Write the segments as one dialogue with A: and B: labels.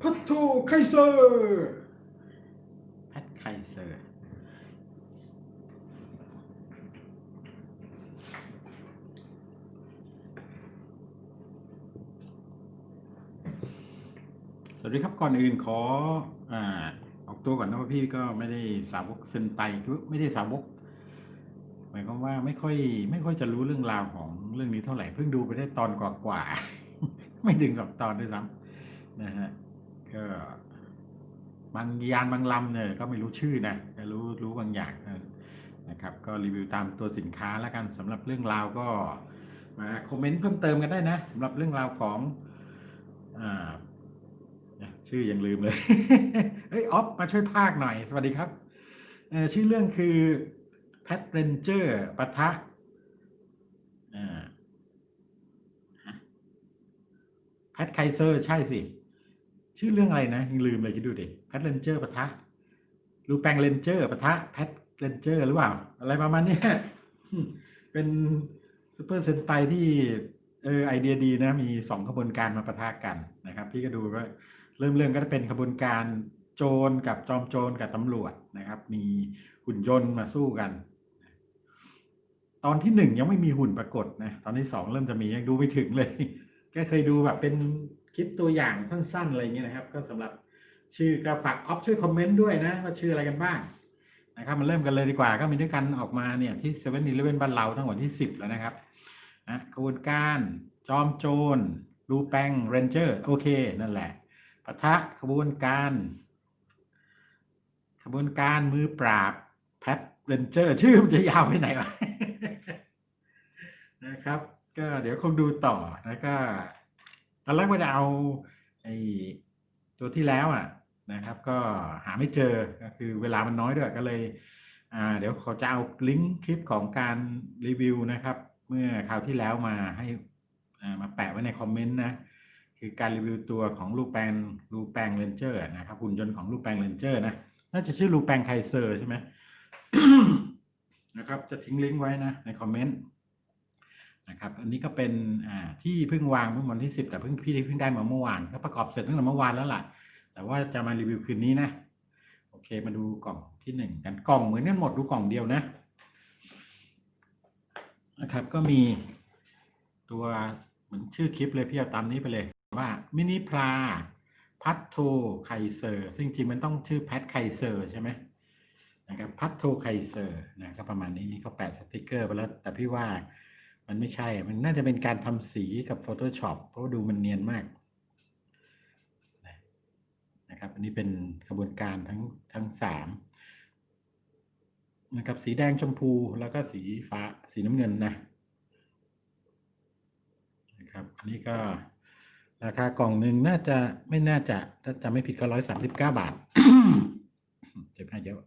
A: พัทโทไคเซอร์
B: แพทไคเซอร์สวัสดีครับก่อนอื่นขออ่าออกตัวก่อนนะว่าพี่ก็ไม่ได้สาวกเซนไตคือไม่ได้สาวกหมายความว่าไม่ค่อยไม่ค่อยจะรู้เรื่องราวของเรื่องนี้เท่าไหร่เพิ่งดูไปได้ตอนกว่าๆไม่ถึงสองตอนด้วยซ้ำนะฮะ ก็บางยานบางลำเนี่ยก็ไม่รู้ชื่อนะแต่รู้รู้บางอย่างนะครับ ก็รีวิวตามตัวสินค้าแล้วกันสำหรับเรื่องราวก็มาคอมเมนต์เพิ่มเติมกันได้นะสำหรับเรื่องราวของอ่าชื่อยังลืมเลยเฮ้ยออฟมาช่วยภาคหน่อย สวัสดีครับชื่อเรื่องคือแพทเรนเจอร์ปะทะแพทไคเซอร์ ใช่สิ ชื่อเรื่องอะไรนะยังลืมเลยคิดดูดิแพทเรนเจอร์ปะทะลูแปงเรนเจอร์ปะทะแพทเรนเจอร์หรือเปล่า อะไรประมาณนี้เป็นซูเปอร์เซนไตที่เออไอเดียดีนะ มีสองขบวนการมาปะทะกันนะครับ พี่ก็ดูก็เริ่มเรื่องก็จะเป็นขบวนการโจรกับจอมโจรกับตำรวจนะครับ มีหุ่นยนต์มาสู้กัน ตอนที่หนึ่งยังไม่มีหุ่นปรากฏนะ ตอนที่สองเริ่มจะมียังดูไม่ถึงเลย ก็เคยดูแบบเป็น คลิปตัวอย่างสั้น ๆ อะไรอย่างเงี้ยนะครับ ก็สำหรับชื่อก็ฝากออฟช่วยคอมเมนต์ด้วยนะว่าชื่ออะไรกันบ้างนะครับมาเริ่มกันเลยดีกว่าก็มีด้วยกันออกมาเนี่ยที่เซเว่นอีเลเว่นบ้านเราทั้งหมดที่สิบแล้วนะครับนะขบวนการจอมโจรลูแปงเรนเจอร์โอเคนั่นแหละปะทะขบวนการขบวนการมือปราบแพทเรนเจอร์ชื่อมันจะยาวไปไหนวะนะครับ ก็เดี๋ยวคงดูต่อแล้วก็ ตอนแรกว่าจะเอาไอ้ตัวที่แล้วอะนะครับ ก็หาไม่เจอก็คือเวลามันน้อยด้วยก็เลยเดี๋ยวเขาจะเอาลิงก์คลิปของการรีวิวนะครับ เมื่อคราวที่แล้วมาให้มาแปะไว้ในคอมเมนต์นะคือการรีวิวตัวของลูแปงลูแปงเรนเจอร์นะครับหุ่นยนต์ของลูแปงเรนเจอร์นะน่าจะชื่อลูแปงไคเซอร์ใช่ไหมนะครับ จะทิ้งลิงก์ไว้นะในคอมเมนต์ นะครับอันนี้ก็เป็นที่เพิ่งวางเมื่อวันที่สิบแต่เพิ่งพี่เพิ่งได้มาเมื่อวานก็ประกอบเสร็จตั้งแต่เมื่อวานแล้วล่ะ แต่ว่าจะมารีวิวคืนนี้นะโอเคมาดูกล่องที่หนึ่งกันกล่องเหมือนกันหมดดูกล่องเดียวนะนะครับก็มีตัวเหมือนชื่อคลิปเลยพี่เอาตามนี้ไปเลยว่ามินิพลาพัทโทไคเซอร์ ซึ่งจริงมันต้องชื่อแพทไคเซอร์ใช่ไหมนะครับพัทโทไคเซอร์นะก็ประมาณนี้นี่เขาแปะสติกเกอร์ไปแล้วแต่พี่ว่า มันไม่ใช่ มันน่าจะเป็นการทำสีกับ Photoshop เพราะดูมันเนียนมากนะครับ อันนี้เป็นกระบวนการทั้งทั้งสามนะครับ สีแดงชมพูแล้วก็สีฟ้าสีน้ำเงินนะนะครับ อันนี้ก็ราคากล่องหนึ่งน่าจะไม่น่าจะถ้าจะไม่ผิดก็ร้อยสามสิบเก้าบาทเจ็บให้เยอะ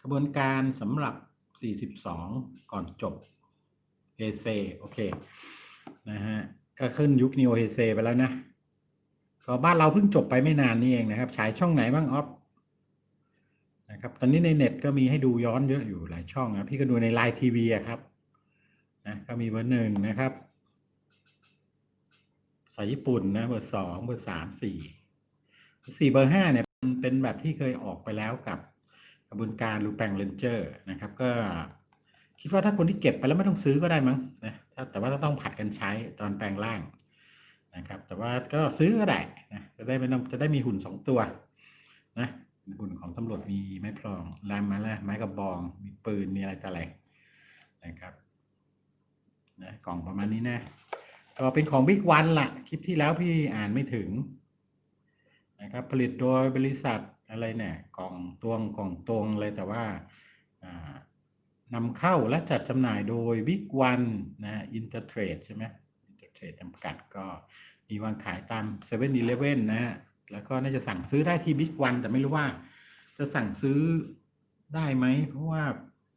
B: กระบวนการสำหรับ สี่สิบสองก่อนจบเอเซโอเคนะฮะก็ขึ้นยุคนิโอเฮเซไปแล้วนะก็บ้านเราเพิ่งจบไปไม่นานนี่เองนะครับ ฉายช่องไหนบ้างออฟนะครับตอนนี้ในเน็ตก็มีให้ดูย้อนเยอะอยู่หลายช่องนะพี่ก็ดูในไลน์ทีวีครับนะก็มีเบอร์หนึ่งนะครับสายญี่ปุ่นนะเบอร์สองเบอร์สามสี่สี่เบอร์ห้าเนี่ยเป็นเป็นแบบที่เคยออกไปแล้วกับ กระบวนการรูแปงเรนเจอร์นะครับ ก็คิดว่าถ้าคนที่เก็บไปแล้วไม่ต้องซื้อก็ได้มั้งนะแต่ว่าต้องผัดกันใช้ตอนแปลงร่างนะครับ แต่ว่าก็ซื้อก็ได้นะจะได้ไม่ต้องจะได้มีหุ่นสองตัวนะหุ่นของตำรวจมีไม้พลองลามมาแล้วไม้กระบองมีปืนมีอะไรต่ออะไรนะครับนะกล่องประมาณนี้นะก็เป็นของ Big One ละคลิปที่แล้วพี่อ่านไม่ถึงนะครับผลิตโดยบริษัท อะไรเนี่ยกล่องตวงกล่องตวงเลยแต่ว่านำเข้าและจัดจำหน่ายโดย Big One นะ Intertrade ใช่ไหม Intertrade จำกัดก็มีวางขายตาม7 e เ e ่ e อนะฮะแล้วก็น่าจะสั่งซื้อได้ที่ Big One แต่ไม่รู้ว่าจะสั่งซื้อได้ไหม เพราะว่า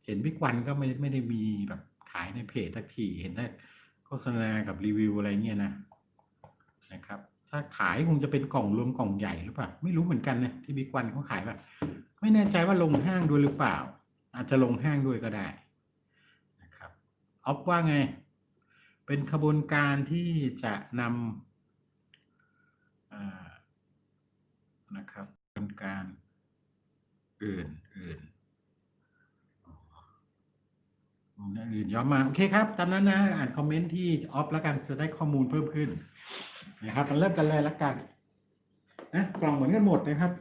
B: เห็น Big One ก็ไม่ไม่ได้มีแบบขายในเพจทักทีเห็นได้โฆษณากับรีวิวอะไรเงี้ยนะนะครับ ถ้าขายคงจะเป็นกล่องรวมกล่องใหญ่หรือเปล่า ไม่รู้เหมือนกันนะที่บิ๊กวันเขาขายแบบไม่แน่ใจว่าลงห้างด้วยหรือเปล่า อาจจะลงห้างด้วยก็ได้นะครับออฟว่าไง เป็นขบวนการที่จะนอ่านะครับกรรมการอื่นอื่นอื่นย้อนมา โอเคครับ ตามนั้นนะ อ่านคอมเมนต์ที่ออฟแล้วกันจะได้ข้อมูลเพิ่มขึ้น นะครับมาเริ่มกันเลยละกันนะกล่องเหมือนกันหมดนะครับ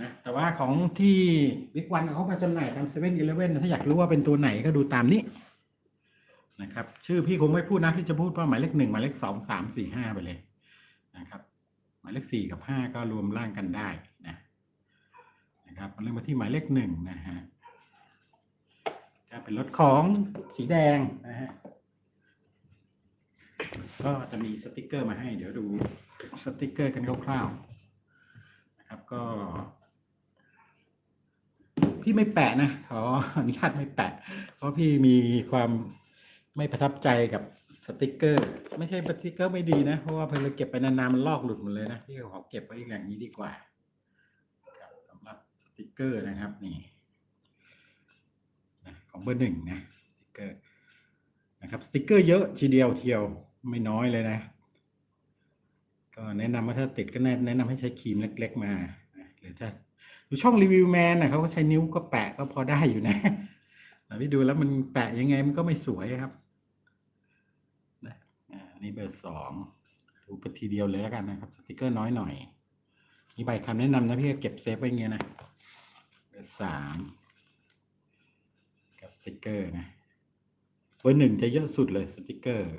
B: นะแต่ว่าของที่บิ๊กวันเขามาจำหน่ายตามเซเว่นอีเลฟเว่นถ้าอยากรู้ว่าเป็นตัวไหนก็ดูตามนี้นะครับ ชื่อพี่คงไม่พูดนะพี่จะพูดว่าหมายเลขหนึ่งหมายเลขสองสามสี่ห้าไปเลยนะครับ หมายเลขสี่กับห้าก็รวมร่างกันได้นะนะครับมาเริ่มมาที่หมายเลขหนึ่งนะฮะจะเป็นรถของสีแดงนะฮะ ก็จะมีสติกเกอร์มาให้ เดี๋ยวดูสติกเกอร์กันคร่าวๆนะครับก็พี่ไม่แปะนะขออนุญาตไม่แปะ เพราะพี่มีความไม่ประทับใจกับสติกเกอร์ ไม่ใช่สติกเกอร์ไม่ดีนะ เพราะว่าพอเราเก็บไปนานๆมันลอกหลุดหมดเลยนะพี่ขอเก็บไว้อย่างนี้ดีกว่าสำหรับสติกเกอร์นะครับนี่ของเบอร์หนึ่งนะสติกเกอร์นะครับสติกเกอร์เยอะทีเดียวเทียว ไม่น้อยเลยนะ ก็แนะนำว่าถ้าติดก็แนะนำให้ใช้ครีมเล็ก ๆ มาหรือถ้าดูช่องรีวิวแมนนะเขาก็ใช้นิ้วก็แปะก็พอได้อยู่นะแต่พี่ดูแล้วมันแปะยังไงมันก็ไม่สวยครับนะอ่านี่เบอร์สองดูไปทีเดียวเลยแล้วกันนะครับ สติกเกอร์น้อยหน่อยมีใบคำแนะนำนะพี่เก็บเซฟไว้เงี้ยนะเบอร์สามกับสติกเกอร์นะเบอร์หนึ่งจะเยอะสุดเลยสติกเกอร์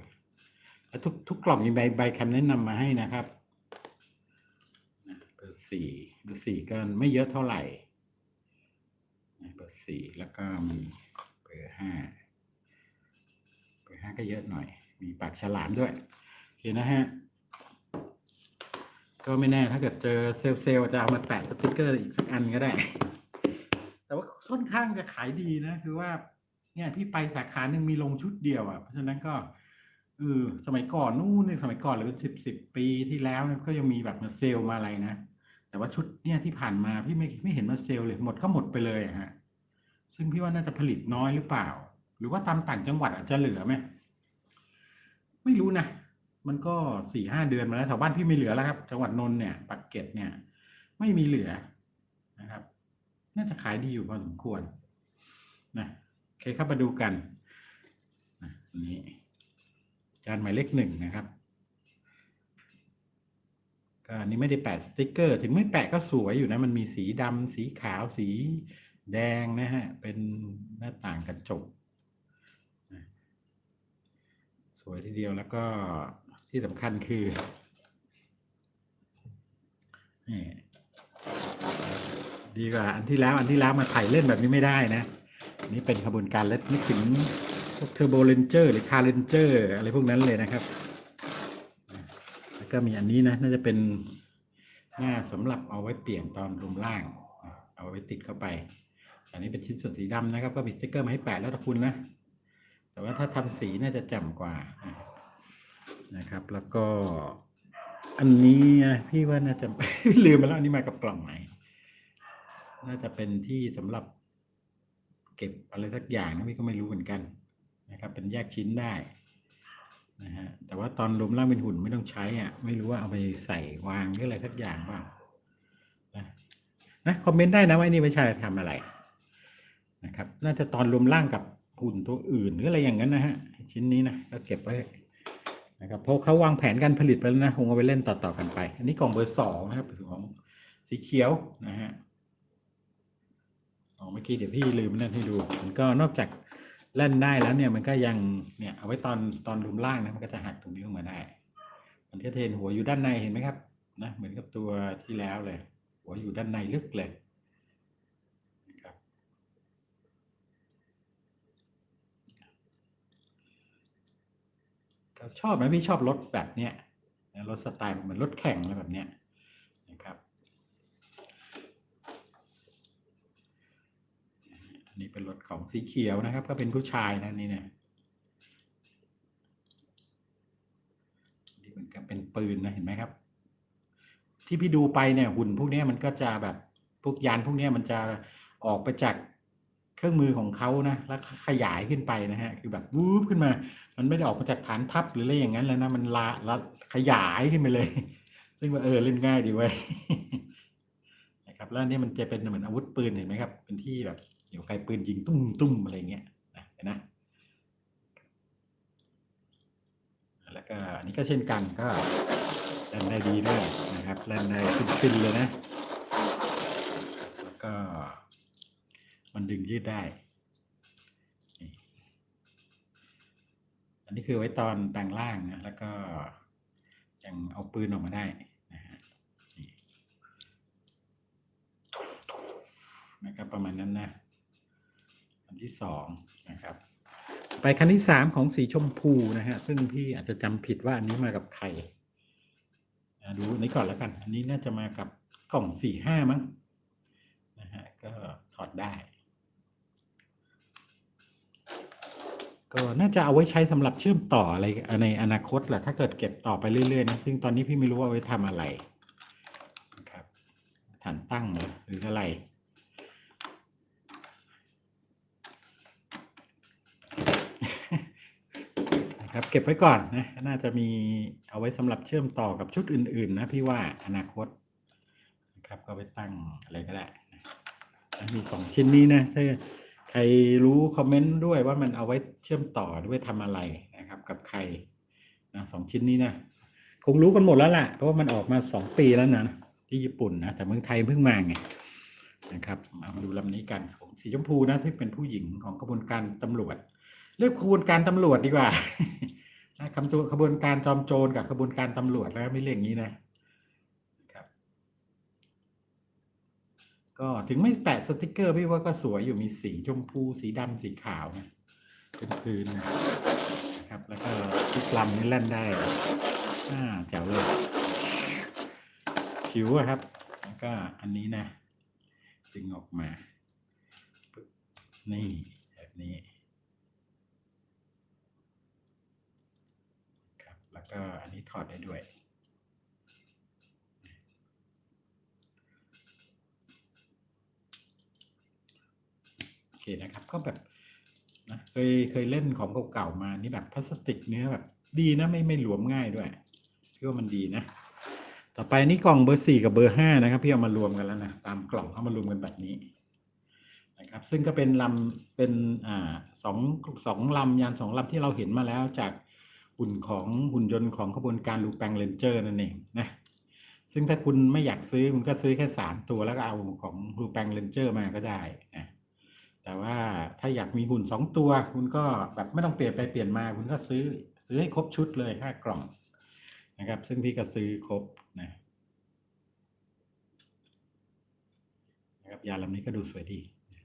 B: ทุกทุกกล่องมีใบใบคำแนะนำมาให้นะครับเบอร์สี่เบอร์สี่ก็ไม่เยอะเท่าไหร่เบอร์สี่แล้วก็มีเบอร์ห้าเบอร์ห้าก็เยอะหน่อย มีปากฉลามด้วยโอเคนะฮะก็ไม่แน่ถ้าเกิดเจอเซลล์เซลจะเอามาแปะสติกเกอร์อีกสักอันก็ได้ แต่ว่าค่อนข้างจะขายดีนะ คือว่า เนี่ยพี่ไปสาขาหนึ่งมีลงชุดเดียวอะ เพราะฉะนั้นก็ ออสมัยก่อนนู่นเนี่ยสมัยก่อนหรือเป็นสิบสิบปีที่แล้วเนี่ยก็ยังมีแบบมาเซลมาอะไรนะ แต่ว่าชุดเนี่ยที่ผ่านมาพี่ไม่ไม่เห็นมาเซลเลยหมดก็หมดไปเลยฮะซึ่งพี่ว่าน่าจะผลิตน้อยหรือเปล่า หรือว่าตามต่างจังหวัดอาจจะเหลือไหมไม่รู้นะมันก็สี่ห้าเดือนมาแล้วแถวบ้านพี่ไม่เหลือแล้วครับ จังหวัดนนท์เนี่ยปักเกร็ดเนี่ย ไม่มีเหลือนะครับ น่าจะขายดีอยู่พอสมควรนะโอเคครับมาดูกันนะนี้ จานหมายเลขหนึ่งนะครับก็อันนี้ไม่ได้แปะสติกเกอร์ ถึงไม่แปะก็สวยอยู่นะ มันมีสีดำสีขาวสีแดงนะฮะ เป็นหน้าต่างกระจก สวยทีเดียวแล้วก็ที่สำคัญคือนี่ดีกว่าอันที่แล้วอันที่แล้วมาถ่ายเล่นแบบนี้ไม่ได้นะนนี้เป็นขบวนการเล่นนึกถึง วกเทอร์โบเรนเจอร์หรือคาร์เรนเจอร์อะไรพวกนั้นเลยนะครับ แล้วก็มีอันนี้นะน่าจะเป็นหน้าสำหรับเอาไว้เปลี่ยนตอนรวมล่าง เอาไว้ติดเข้าไป อันนี้เป็นชิ้นส่วนสีดำนะครับ ก็มีสติ๊กเกอร์มาให้แปะแล้วแต่คุณนะ แต่ว่าถ้าทำสีน่าจะแจ่มกว่านะครับ แล้วก็อันนี้พี่ว่าน่าจะลืมไปแล้วอันนี้มากับกล่องไหนน่าจะเป็นที่สำหรับเก็บอะไรสักอย่างนะพี่ก็ไม่รู้เหมือนกัน นะครับ เป็นแยกชิ้นได้นะฮะแต่ว่าตอนรวมร่างเป็นหุ่นไม่ต้องใช้อะไม่รู้ว่าเอาไปใส่วางหรืออะไรสักอย่างเปล่านะนะคอมเมนต์ได้นะว่านี่ไม่ใช่ทำอะไรนะครับ น่าจะตอนรวมร่างกับหุ่นตัวอื่นหรืออะไรอย่างนั้นนะฮะชิ้นนี้นะก็เก็บไว้นะครับเพราะเขาวางแผนการผลิตไปแล้วนะคงเอาไปเล่นต่อๆกันไป อันนี้กล่องเบอร์สองนะครับของสีเขียวนะฮะอ๋อเมื่อกี้เดี๋ยวพี่ลืมนั่นให้ดูมันก็นอกจาก เล่นได้แล้วเนี่ยมันก็ยังเนี่ยเอาไว้ตอนตอนรุมล่างนะมันก็จะหักตรงนี้ออกมาได้ มันก็เห็นหัวอยู่ด้านในเห็นไหมครับนะเหมือนกับตัวที่แล้วเลย หัวอยู่ด้านในลึกเลยครับชอบนะพี่ชอบรถแบบเนี้ยรถสไตล์เหมือนรถแข่งอะไรแบบเนี้ยนะครับ อันนี้เป็นรถของสีเขียวนะครับ ก็เป็นผู้ชายนะนี่เนี่ยนี่เหมือนกับเป็นปืนนะเห็นไหมครับ ที่พี่ดูไปเนี่ยหุ่นพวกนี้มันก็จะแบบพวกยานพวกนี้มันจะออกไปจากรื่องมือของเขานะ แล้วขยายขึ้นไปนะฮะ คือแบบวูบขึ้นมา มันไม่ได้ออกมาจากฐานทัพหรืออะไรอย่างนั้นแล้วนะ มันละละขยายขึ้นไปเลย ซึ่งว่าเออเล่นง่ายดีเว้ยนะครับ แล้วนี่มันจะเป็นเหมือนอาวุธปืนเห็นไหมครับ เป็นที่แบบ เดี๋ยวใครปืนยิงตุ้มตุ้มอะไรเงี้ยนะเห็นนะแล้วก็อันนี้ก็เช่นกันก็เล่นได้ดีด้วยนะครับเล่นได้ฟินๆเลยนะแล้วก็มันดึงยืดได้ อันนี้คือไว้ตอนแปลงร่างนะแล้วก็ยังเอาปืนออกมาได้นะฮะนี่นะครับประมาณนั้นนะ ที่สองนะครับ ไปคันที่สามของสีชมพูนะฮะซึ่งพี่อาจจะจำผิดว่าอันนี้มากับใครอ่ดูอันนี้ก่อนแล้วกัน อันนี้น่าจะมากับกล่องสี่ห้ามั้งนะฮะก็ถอดได้ ก็น่าจะเอาไว้ใช้สำหรับเชื่อมต่ออะไรในอนาคตแหละถ้าเกิดเก็บต่อไปเรื่อยๆนะซึ่งตอนนี้พี่ไม่รู้ว่าเอาไว้ทำอะไรนะครับฐานตั้งหรืออะไร ครับ เก็บไว้ก่อนนะ น่าจะมีเอาไว้สำหรับเชื่อมต่อกับชุดอื่น ๆ นะ พี่ว่าอนาคตนะครับ ก็ไปตั้งอะไรก็ได้นะมีสองชิ้นนี้นะถ้าใครรู้คอมเมนต์ด้วยว่ามันเอาไว้เชื่อมต่อหรือไว้ทำอะไรนะครับ กับใครนะสองชิ้นนี้นะคงรู้กันหมดแล้วแหละเพราะว่ามันออกมาสองปีแล้วนะที่ญี่ปุ่นนะแต่เมืองไทยเพิ่งมาไงนะครับมาดูลำนี้กันของสีชมพูนะที่เป็นผู้หญิงของกระบวนการตำรวจ เรียกขบวนการตำรวจดีกว่าคำตัวขบวนการจอมโจรกับขบวนการตำรวจแล้วไม่เรียกอย่างนี้นะครับ ก็ถึงไม่แปะสติกเกอร์พี่ว่าก็สวยอยู่มีสีชมพูสีดำสีขาวนะเป็นพื้นนะครับ แล้วก็ทุกลำนี่เล่นได้อ่าแจ๋วเลยผิวครับ แล้วก็อันนี้นะดึงออกมา นี่แบบนี้ ครับ แล้วก็อันนี้ถอดได้ด้วย โอเคนะครับ ก็แบบนะเคยเคยเล่นของเก่าๆมา นี่แบบพลาสติกเนื้อแบบดีนะไม่ไม่หลวมง่ายด้วยพี่ว่ามันดีนะ ต่อไปนี่กล่องเบอร์สี่กับเบอร์ห้านะครับ พี่เอามารวมกันแล้วนะ ตามกล่องเอามารวมกันแบบนี้นะครับซึ่งก็เป็นลำเป็นอ่าสองสองลำยานสองลำที่เราเห็นมาแล้วจาก หุ่นของหุ่นยนต์ของขบวนการลูแปงเลนเจอร์นั่นเองนะซึ่งถ้าคุณไม่อยากซื้อคุณก็ซื้อแค่สามตัวแล้วก็เอาของลูแปงเลนเจอร์มาก็ได้นะแต่ว่าถ้าอยากมีหุ่นสองตัว คุณก็แบบไม่ต้องเปลี่ยนไปเปลี่ยนมา คุณก็ซื้อซื้อให้ครบชุดเลยห้ากล่องนะครับ ซึ่งพี่ก็ซื้อครบนะนะครับยาลำนี้ก็ดูสวยดี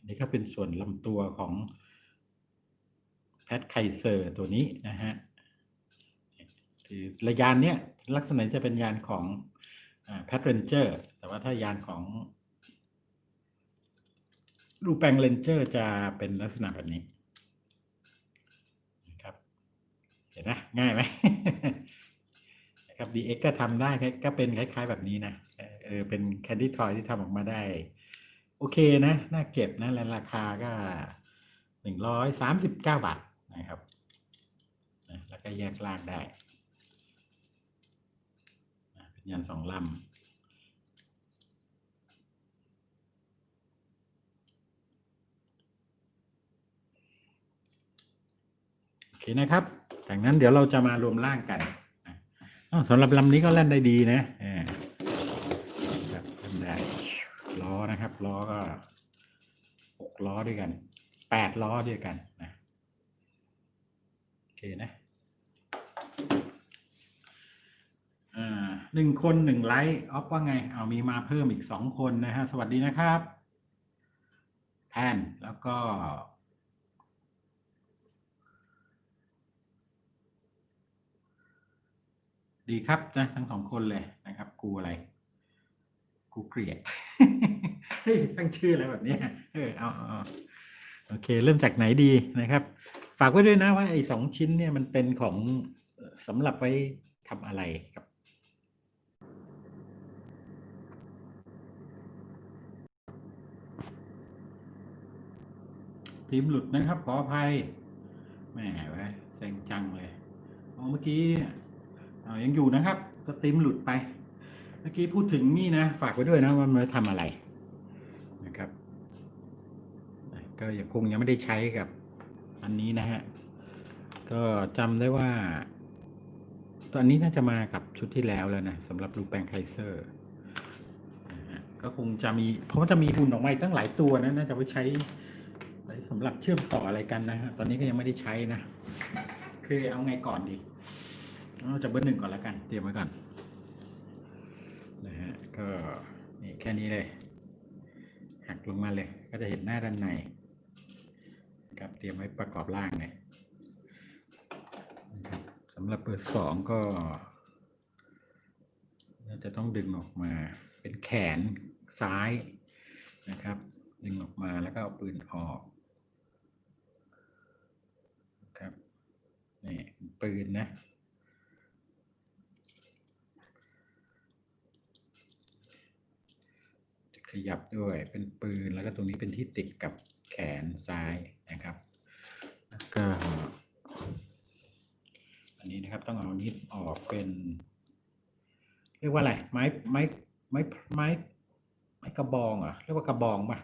B: นี่ก็เป็นส่วนลำตัวของแพทไคเซอร์ตัวนี้นะฮะ คือระยานเนี้ยลักษณะจะเป็นยานของแพทเรนเจอร์แต่ว่าถ้ายานของรูแปงเรนเจอร์จะเป็นลักษณะแบบนี้นะครับเห็นนะง่ายไหมนะครับ DX ก็ทำได้ก็เป็นคล้าย ๆ แบบนี้นะเออเป็นแคนดี้ทอยที่ทำออกมาได้ โอเคนะ น่าเก็บนะและราคาก็หนึ่งร้อยสามสิบเก้าบาทนะครับ แล้วก็แยกล่างได้ ยันสองลำ โอเคนะครับดังนั้นเดี๋ยวเราจะมารวมร่างกันสำหรับลำนี้ก็เล่นได้ดีนะเออครับเล่นได้ล้อนะครับ ล้อก็หกล้อด้วยกันแปดล้อด้วยกันนะโอเคนะอ่า หนึ่งคนหนึ่งไลค์ออฟว่าไง เอามีมาเพิ่มอีกสองคนนะฮะ สวัสดีนะครับ แพนแล้วก็ ดีครับนะทั้งสองคนเลยนะครับ กูอะไร กูเกลียดเฮ้ยตั้งชื่ออะไรแบบนี้เออเอาเอาโอเค เริ่มจากไหนดีนะครับ ฝากไว้ด้วยนะว่าไอ้สองชิ้นเนี่ยมันเป็นของสำหรับไว้ทำอะไรกับ ตรีมหลุดนะครับ ขออภัยแหมไว้แซงจังเลยอ๋อเมื่อกี้ยังอยู่นะครับสตรีมหลุดไป เมื่อกี้พูดถึงนี่นะ ฝากไว้ด้วยนะว่ามันทำอะไรนะครับ ก็ยังคงยังไม่ได้ใช้กับอันนี้นะฮะ ก็จำได้ว่า ตอนนี้น่าจะมากับชุดที่แล้วแล้วนะสำหรับรูแปงไคเซอร์ก็คงจะมี เพราะว่าจะมีหุ่นออกมาตั้งหลายตัวนะน่าจะไว้ใช้ สำหรับเชื่อมต่ออะไรกันนะฮะตอนนี้ก็ยังไม่ได้ใช้นะคือเอาไงก่อนดีเอาจะเบอร์หนึ่งก่อนแล้วกัน เตรียมไว้ก่อนนะฮะก็นี่แค่นี้เลย หักลงมาเลย ก็จะเห็นหน้าด้านในนะครับเตรียมไว้ประกอบร่างเลยสำหรับเบอร์สองก็จะต้องดึงออกมาเป็นแขนซ้ายนะครับ ดึงออกมาแล้วก็เอาปืนออกนะครับ นี่ปืนนะ ขยับด้วยเป็นปืนแล้วก็ตรงนี้เป็นที่ติดกับแขนซ้ายนะครับ แล้วก็ อันนี้นะครับต้องเอานิดออกเป็น เรียกว่าอะไรไม้ไม้ไม้ไม้ไม้กระบองอะเรียกว่ากระบองป่ะ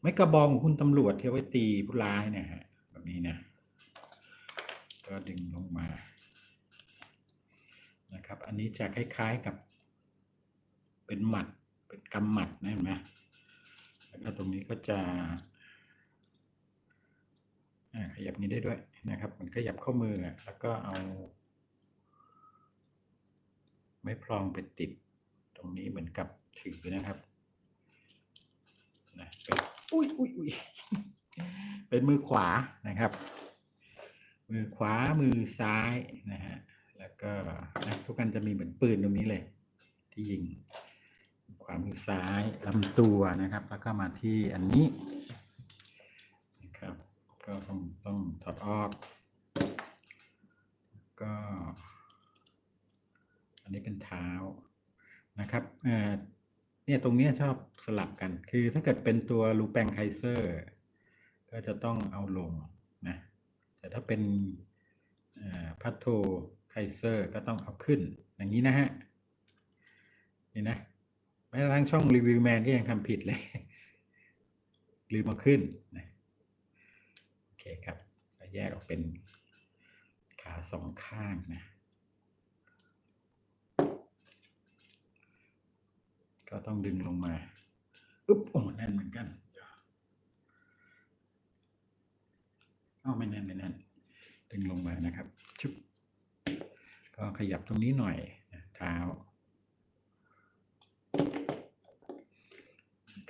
B: ไม้กระบองของคุณตำรวจที่เอาไว้ตีผู้ร้ายเนี่ยฮะแบบนี้นะ ก็ดึงลงมานะครับ อันนี้จะคล้ายๆกับ เป็นหมัด เป็นกำหมัดนะเห็นไหมแล้วก็ตรงนี้ก็จะขยับนี้ได้ด้วยนะครับ มันขยับข้อมือแล้วก็เอา ไม้พลองไปติด ตรงนี้เหมือนกับถือนะครับนะเป็นอุ้ยอุ้ยอุ้ยเป็นมือขวานะครับ มือขวามือซ้ายนะฮะแล้วก็นะทุกกันจะมีเหมือนปืนตรงนี้เลย ที่ยิง ขวามือซ้ายลำตัวนะครับ แล้วก็มาที่อันนี้นะครับ ก็ต้องต้องถอดออก ก็ อันนี้เป็นเท้านะครับเออเนี่ยตรงเนี้ยชอบสลับกัน คือถ้าเกิดเป็นตัวลูแปงไคเซอร์ ก็จะต้องเอาลง แต่ถ้าเป็นพัทโทไคเซอร์ก็ต้องเอาขึ้นอย่างนี้นะฮะนี่นะแม้กระทั่งช่องรีวิวแมนก็ยังทำผิดเลยลืมมาขึ้นนะโอเคครับแยกออกเป็นขาสองข้างนะก็ต้องดึงลงมา อึ๊บโอ้แน่นเหมือนกัน อ้าไม่แน่นไม่แน่นดึงลงมานะครับชุบก็ขยับตรงนี้หน่อยนะเท้า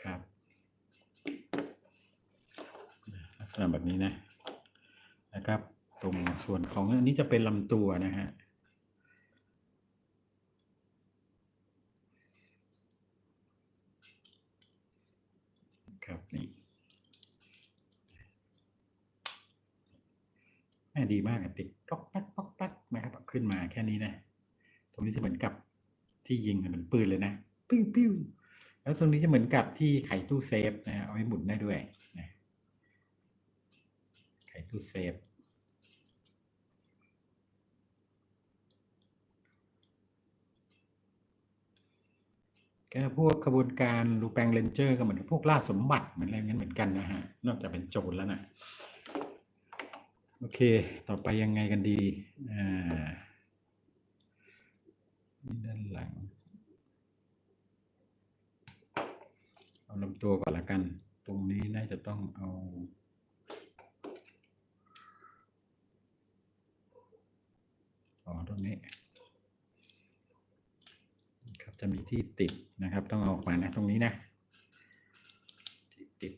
B: ครับลักษณะแบบนี้นะนะครับ ตรงส่วนของอันนี้จะเป็นลำตัวนะฮะครับนี่แม่ ดีมากอะติดป๊อกแป๊กป๊อกแป๊กนะครับขึ้นมาแค่นี้นะ ตรงนี้จะเหมือนกับที่ยิงเหมือนปืนเลยนะปิ้วปิ้วแล้วตรงนี้จะเหมือนกับที่ไขตู้เซฟนะฮะเอาไว้หมุนได้ด้วยนะไขตู้เซฟก็พวกขบวนการรูแปงเลนเจอร์ก็เหมือนพวกล่าสมบัติเหมือนอะไรเงั้นเหมือนกันนะฮะ นอกจากเป็นโจรแล้วนะ โอเค ต่อไปยังไงกันดีอ่านี่ด้านหลัง เอาลำตัวก่อนละกัน ตรงนี้น่าจะต้องเอาอ๋อตรงนี้ครับจะมีที่ติดนะครับ ต้องเอาออกมานะตรงนี้นะ ที่ติด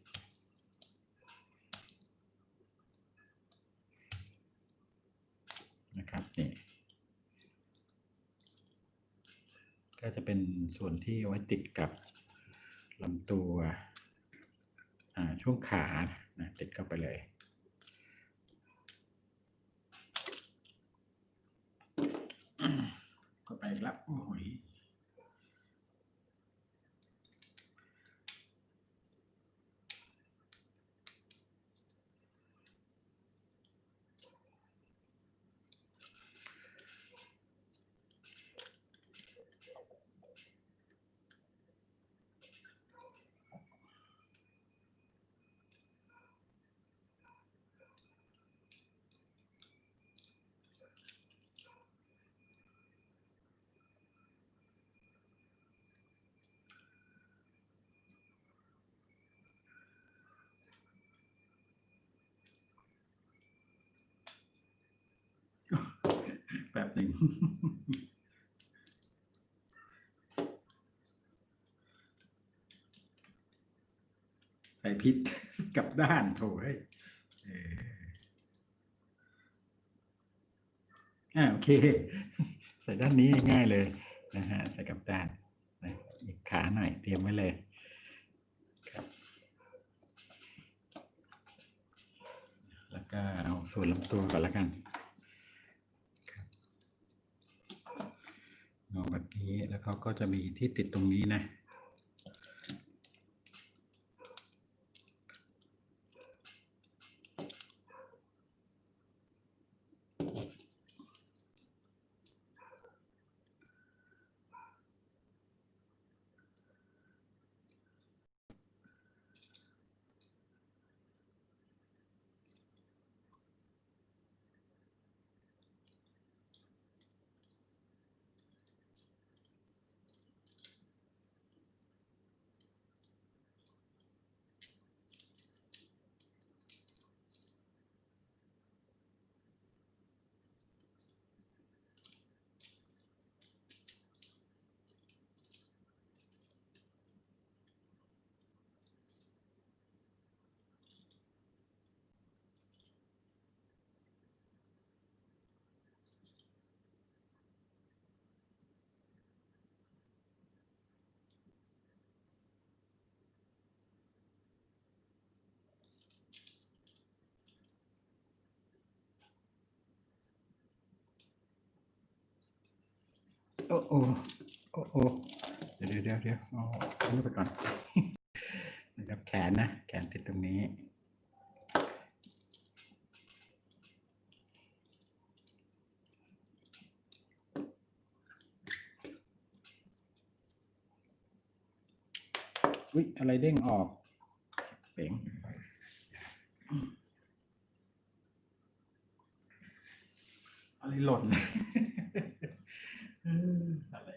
B: นะครับนี่ ก็จะเป็น ส่วนที่เอาไว้ติดกับลำตัวช่วงขานะติดเข้าไปเลยก็ไปอีกแล้วโอ้ย ป๊บหนึ่งใส่พิษกับด้านโถเฮ้ยเอออ่าโอเค ใส่ด้านนี้ง่ายเลยนะฮะใส่กับด้านนะอีกขาหน่อยเตรียมไว้เลยครับ แล้วก็เอาส่วนลำตัวก่อนล้วกันครับเอา แบบนี้แล้วเขาก็จะมีที่ติดตรงนี้นะ โอ้โอ้โอ้โอ้เดี๋ยวเดี๋ยวเดี๋ยวเดี๋ยวเอาอันนี้ไปก่อนนะครับแขนนะ แขนติดตรงนี้ อุ๊ย อะไรเด้งออกเป๋งอะไรหล่น เออ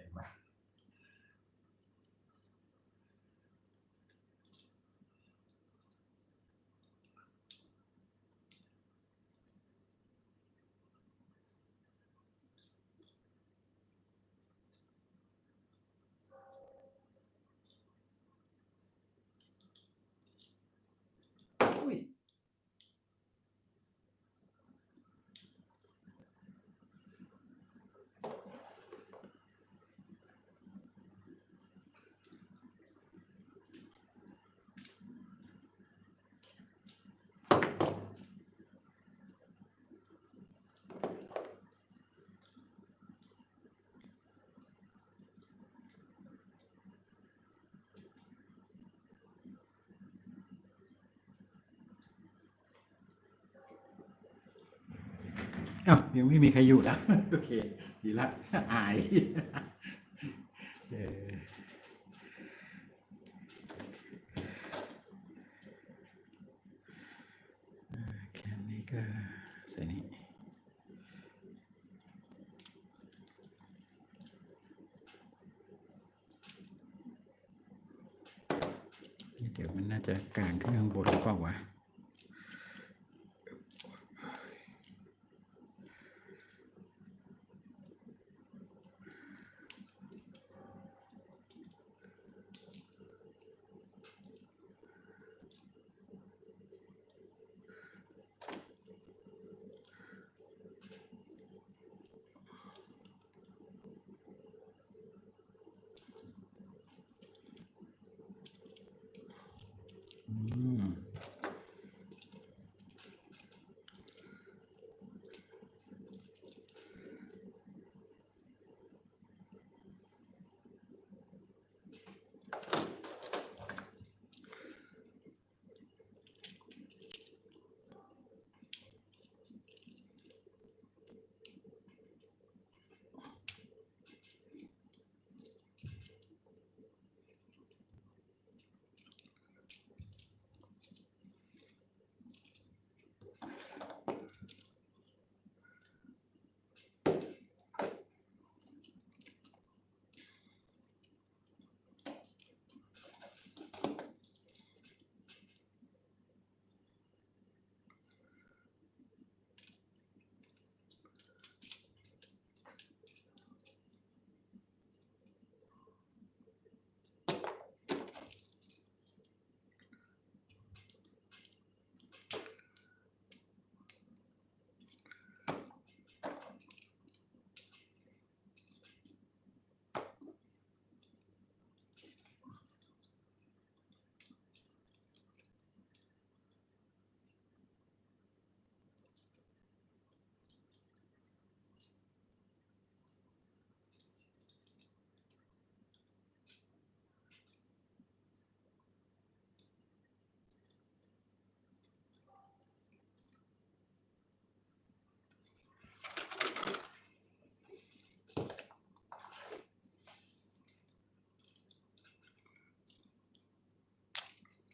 B: อ้าวยังไม่มีใครอยู่แล้วโอเค ดีละอายแค่นี้ก็ใส่นี่นี่เดี๋ยวมันน่าจะกลางขึ้นข้างบนหรือเปล่าวะ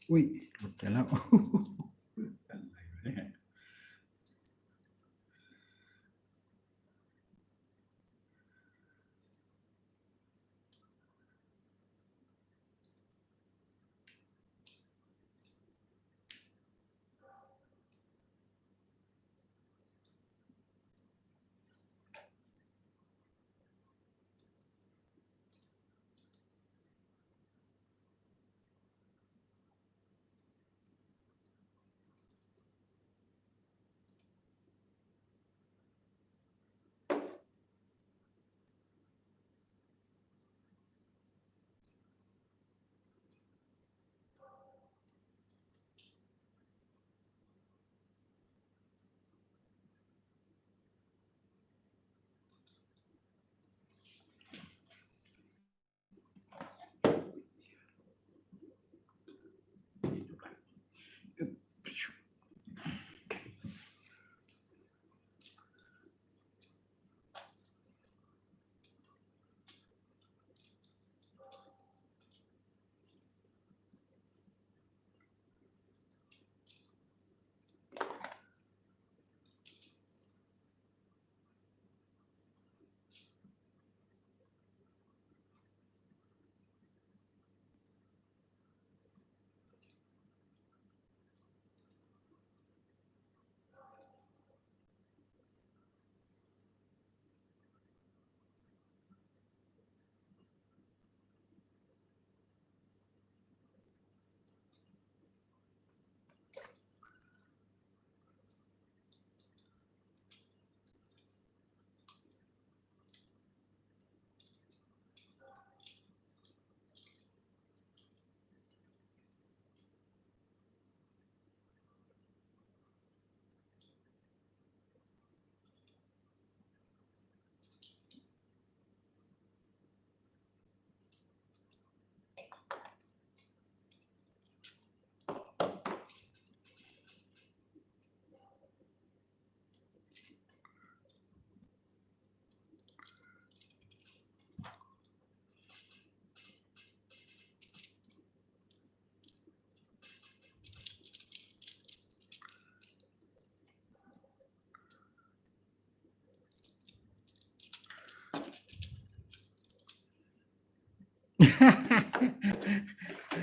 B: อุ้ยห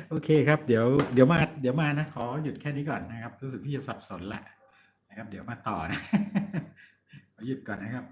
B: โอเคครับ เดี๋ยวเดี๋ยวมาเดี๋ยวมานะ ขอหยุดแค่นี้ก่อนนะครับ รู้สึกพี่จะสับสนละนะครับ เดี๋ยวมาต่อนะขอหยุดก่อนนะครับ